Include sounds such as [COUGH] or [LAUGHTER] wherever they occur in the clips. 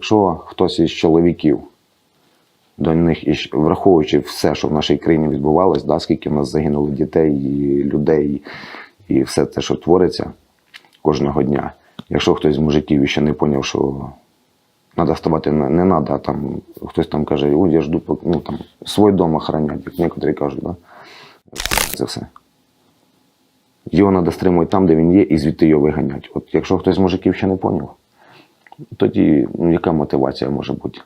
Якщо хтось із чоловіків до них, і враховуючи все, що в нашій країні відбувалось, да, скільки в нас загинуло дітей, і людей, і все те, що твориться кожного дня. Якщо хтось з мужиків ще не зрозумів, що треба вставати не, треба, там хтось там каже, ой, я жду, ну там свій дом охоронять, як некоторі кажуть, да? це все. Його треба стримувати там, де він є, і звідти його виганять. От якщо хтось з мужиків ще не зрозумів, тоді ну, яка мотивація може бути?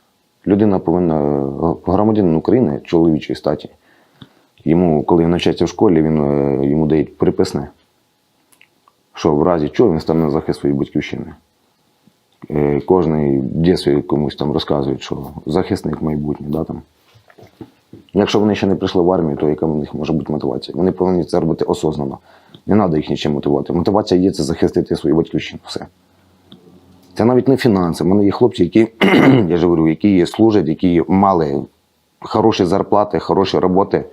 Людина повинна, громадянин України, чоловічої статі, йому, коли він навчається в школі, він, е, йому дають приписне, що в разі чого він стане на захист своєї батьківщини. Е, Кожний в комусь там розказують, що захисник майбутнє. Да, там. Якщо вони ще не прийшли в армію, то яка в них може бути мотивація? Вони повинні це робити осознано. Не треба їх нічим мотивувати. Мотивація є це захистити свою батьківщину. Все. Це навіть не фінанси. У мене є хлопці, які, [CLEARS THROAT] я ж говорю, які служать, які мали хороші зарплати, хороші роботи.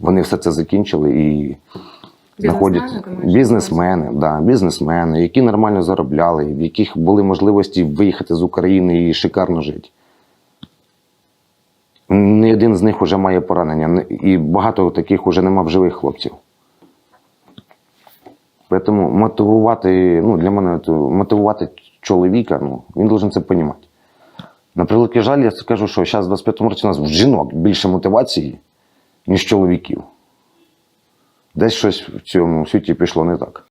Вони все це закінчили і знаходять Бізнесмени, да, бізнесмени, які нормально заробляли, в яких були можливості виїхати з України і шикарно жити. Не один з них вже має поранення, і багато таких вже нема в живих хлопців. Тому мотивувати, ну, для мене мотивувати чоловіка, ну, він должен це розуміти. На превеликий жаль, я скажу, що зараз в 25-му році у нас в жінок більше мотивації, ніж чоловіків. Десь щось в цьому світі пішло не так.